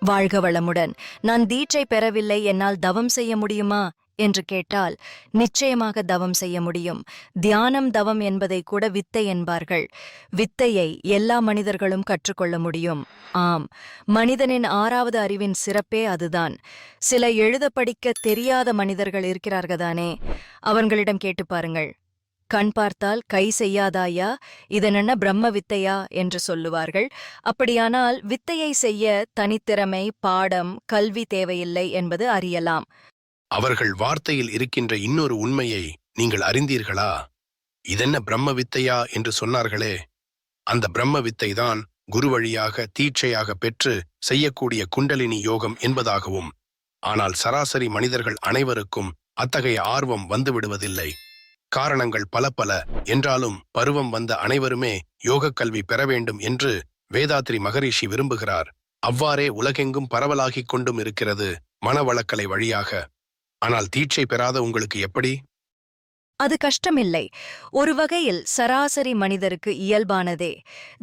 வாழ்க வளமுடன். நான் தீட்சை பெறவில்லை என்னால் தவம் செய்ய முடியுமா? என்று கேட்டால் நிச்சயமாக தவம் செய்ய முடியும். தியானம் தவம் என்பதை கூட வித்தை என்பார்கள். வித்தையை எல்லா மனிதர்களும் கற்றுக்கொள்ள முடியும். ஆம் மனிதனின் ஆறாவது அறிவின் சிறப்பே அதுதான். சில எழுத படிக்க தெரியாத மனிதர்கள் இருக்கிறார்கள்தானே? அவர்களிடம் கேட்டு பாருங்கள். கண் பார்த்தால் கை செய்யாதாயா? இதனென்ன பிரம்ம வித்தையா? என்று சொல்லுவார்கள். அப்படியானால் வித்தையை செய்ய தனித்திறமை பாடம் கல்வி தேவையில்லை என்பது அறியலாம். அவர்கள் வார்த்தையில் இருக்கின்ற இன்னொரு உண்மையை நீங்கள் அறிந்தீர்களா? இதென்ன பிரம்ம வித்தையா? என்று சொன்னார்களே. அந்த பிரம்ம வித்தைதான் குரு வழியாக தீட்சையாக பெற்று செய்யக்கூடிய குண்டலினி யோகம் என்பதாகவும் ஆனால் சராசரி மனிதர்கள் அனைவருக்கும் அத்தகைய ஆர்வம் வந்துவிடுவதில்லை காரணங்கள் பல பல. என்றாலும் பருவம் வந்த அனைவருமே யோகக் கல்வி பெற வேண்டும் என்று வேதாத்ரி மகரிஷி விரும்புகிறார். அவ்வாறே உலகெங்கும் பரவலாகிக் கொண்டும் இருக்கிறது மனவளக்கலை வழியாக. ஆனால் தீட்சை பெறாத உங்களுக்கு எப்படி? அது கஷ்டமில்லை. ஒரு வகையில் சராசரி மனிதருக்கு இயல்பானதே.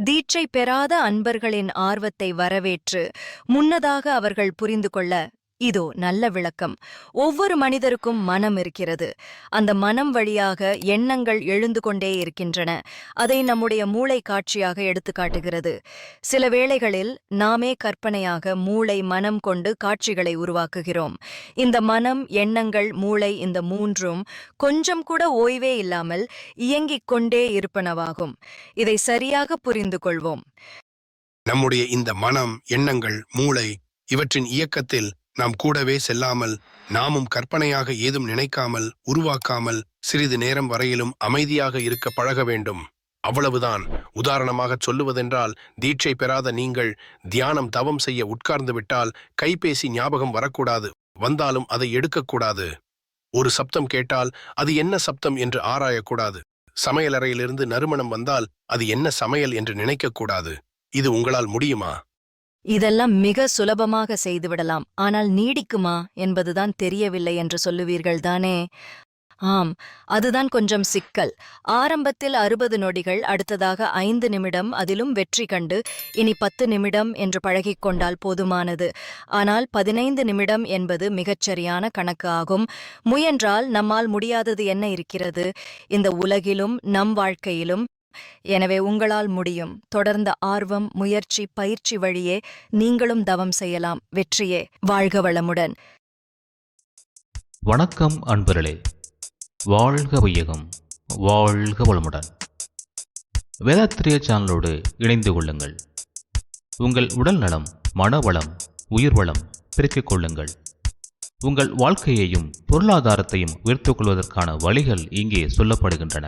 தீட்சை பெறாத அன்பர்களின் ஆர்வத்தை வரவேற்று முன்னதாக அவர்கள் புரிந்து கொள்ள இதோ நல்ல விளக்கம். ஒவ்வொரு மனிதருக்கும் மனம் இருக்கிறது. அந்த மனம் வழியாக எண்ணங்கள் எழுந்து கொண்டே இருக்கின்றன. அதை நம்முடைய மூளை காட்சியாக எடுத்து காட்டுகிறது. சில வேளைகளில் நாமே கற்பனையாக மூளை மனம் கொண்டு காட்சிகளை உருவாக்குகிறோம். இந்த மனம் எண்ணங்கள் மூளை இந்த மூன்றும் கொஞ்சம் கூட ஓய்வே இல்லாமல் இயங்கிக் கொண்டே இருப்பனவாகும். இதை சரியாக புரிந்து கொள்வோம். நம்முடைய இந்த மனம் எண்ணங்கள் மூளை இவற்றின் இயக்கத்தில் நாம் கூடவே செல்லாமல் நாமும் கற்பனையாக ஏதும் நினைக்காமல் உருவாக்காமல் சிறிது நேரம் வரையிலும் அமைதியாக இருக்க பழக வேண்டும். அவ்வளவுதான். உதாரணமாகச் சொல்லுவதென்றால் தீட்சை பெறாத நீங்கள் தியானம் தவம் செய்ய உட்கார்ந்து விட்டால் கைபேசி ஞாபகம் வரக்கூடாது வந்தாலும் அதை எடுக்கக்கூடாது. ஒரு சப்தம் கேட்டால் அது என்ன சப்தம் என்று ஆராயக்கூடாது. சமையலறையிலிருந்து நறுமணம் வந்தால் அது என்ன சமையல் என்று நினைக்கக்கூடாது. இது உங்களால் முடியுமா? இதெல்லாம் மிக சுலபமாக செய்துவிடலாம். ஆனால் நீடிக்குமா என்பதுதான் தெரியவில்லை என்று சொல்லுவீர்கள் தானே? ஆம் அதுதான் கொஞ்சம் சிக்கல். ஆரம்பத்தில் அறுபது நொடிகள் அடுத்ததாக ஐந்து நிமிடம் அதிலும் வெற்றி கண்டு இனி பத்து நிமிடம் என்று பழகிக்கொண்டால் போதுமானது. ஆனால் பதினைந்து நிமிடம் என்பது மிகச்சரியான கணக்கு ஆகும். முயன்றால் நம்மால் முடியாதது என்ன இருக்கிறது? இந்த உலகிலும் நம் வாழ்க்கையிலும் எனவே உங்களால் முடியும். தொடர்ந்த ஆர்வம் முயற்சி பயிற்சி வழியே நீங்களும் தவம் செய்யலாம். வெற்றியே. வாழ்க வளமுடன். வணக்கம் அன்பர்களே. வாழ்க வையகம். வாழ்க வளமுடன். வேதாத்திரிய சேனலோடு இணைந்து கொள்ளுங்கள். உங்கள் உடல் நலம் மனவளம் உயிர் வளம் பெருக்கிக் கொள்ளுங்கள். உங்கள் வாழ்க்கையையும் பொருளாதாரத்தையும் உயர்த்துக் கொள்வதற்கான வழிகள் இங்கே சொல்லப்படுகின்றன.